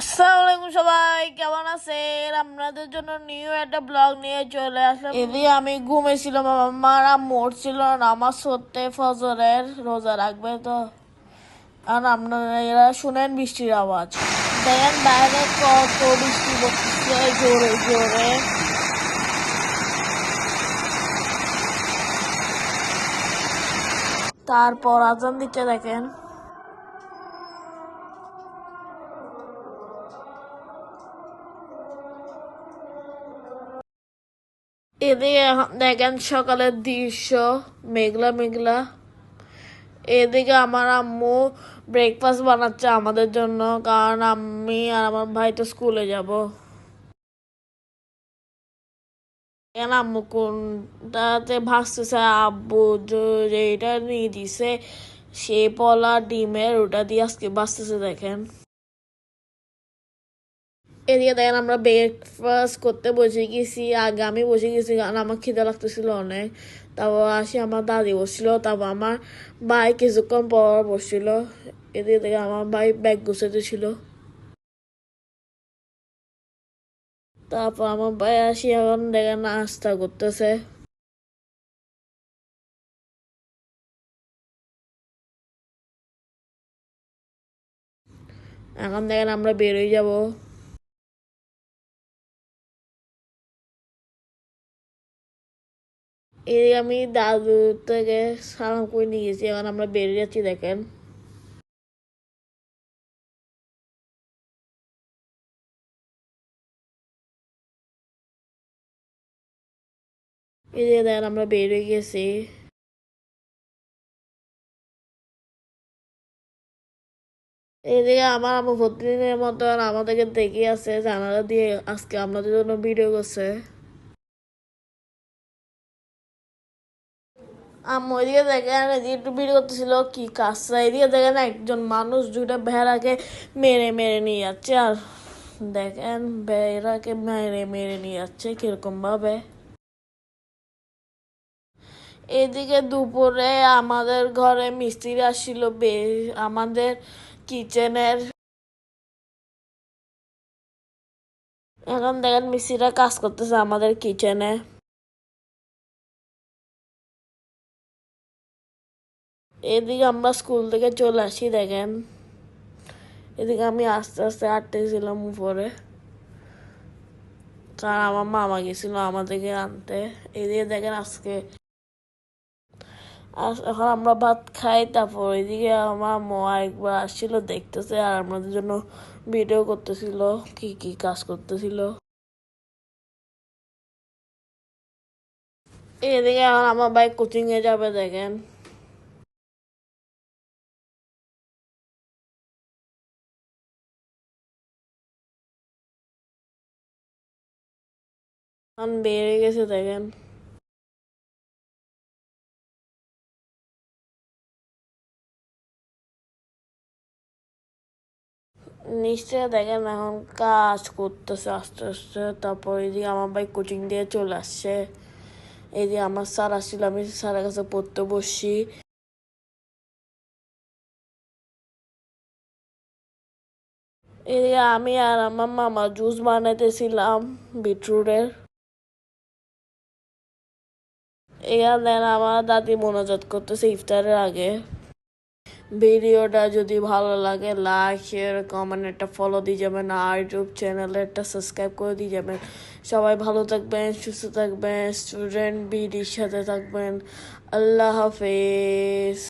আসসালামু সবাই, কেমন আছেন? আপনাদের জন্য নিউ একটা ব্লগ নিয়ে চলে আসলাম। এদিকে আমি ঘুমেছিলাম আমার মোট ছিল নামাজ পড়তে ফজরের রোজা রাখবে তো। আর আপনারা শুনেন বৃষ্টির আওয়াজ। দেখেন বাইরে কত বৃষ্টি পড়তেছে জোরে জোরে। তারপর আজান দিচ্ছে দেখেন। দেখেন সকালের দৃশ্য, মেঘলা মেঘলা। এদিকে আমার আম্মু ব্রেকফাস্ট বানাচ্ছে আমাদের জন্য, কারণ আমি আর আমার ভাই তো স্কুলে যাব। এখন আম্মু কোনটাতে ভাসতেছে, আব্বু যেটা নিয়ে দিছে, সে পলা ডিমের ওটা দিয়ে আজকে ভাসতেছে, দেখেন। এদিকে দেখেন আমরা ব্রেকফাস্ট করতে বসে গেছি, আগে আমি বসে গেছি কারণ আমার খিদে লাগতেছিল অনেক। তারপর আসি আমার দাদি বসছিল, তারপর আমার ভাই কিছুক্ষণ পর বসছিল। এদিকে দেখে আমার ভাই ব্যাগ গুছাতে ছিল। তারপর আমার ভাই আসি এখন দেখে নাস্তা করতেছে। এখন দেখেন আমরা বেরোয় যাব। এই আমি দাদু থেকে সালাম করে নিয়ে গেছি এখন আমরা বেরিয়ে যাচ্ছি, দেখেন। এই যে দেখেন, আমরা বেরিয়ে গেছি। এদিকে আমার আমার প্রতিদিনের মতন আমাদেরকে দেখে আছে জানালা দিয়ে আজকে আমাদের জন্য ভিডিও করছে। আম্মু এদিকে দেখেন করতেছিল, কি কাজটা? এদিকে দেখেন একজন মানুষ ভেড়াকে মেরে মেরে নিয়ে যাচ্ছে, আর দেখেন ভেড়াকে মেরে মেরে নিয়ে যাচ্ছে এদিকে দুপুরে আমাদের ঘরে মিস্ত্রি আসছিল বে- আমাদের কিচেনের। এখন দেখেন মিস্ত্রিরা কাজ করতেছে আমাদের কিচেনে। এদিকে আমরা স্কুল থেকে চলে আসি, দেখেন। এদিকে আমি আস্তে আস্তে হাঁটতেছিলাম উপরে। কারণ আমার মামা গেছিল আমাদেরকে আনতে। এদিকে দেখেন আজকে এখন আমরা ভাত খাই, তারপর এদিকে আমার মা একবার আসছিল দেখতেছে আর আমাদের জন্য ভিডিও করতেছিল, কি কি কাজ করতেছিল। এদিকে এখন আমার ভাই কোচিংয়ে যাবে, দেখেন। এখন বেড়ে গেছে দেখেন নিশ্চয় দেখেন এখন কাজ করতেছে আস্তে আস্তে তারপর এদিকে আমার ভাই কোচিং দিয়ে চলে আসছে এদিকে আমার স্যার আসছিল আমি স্যারের কাছে পড়তে বসছি এদিকে আমি আর আমার মামা জুস বানাইতেছিলাম বিটরুটের এখানে আমার দাদি মনোজাত করতেছে ইফতারের আগে। ভিডিওটা যদি ভালো লাগে লাইক শেয়ার কমেন্ট একটা ফলো দিয়ে যাবেন। আর ইউটিউব চ্যানেলে একটা সাবস্ক্রাইব করে দিয়ে যাবেন। সবাই ভালো থাকবেন, সুস্থ থাকবেন স্টুডেন্ট বিডির সাথে থাকবেন। আল্লাহ হাফেজ।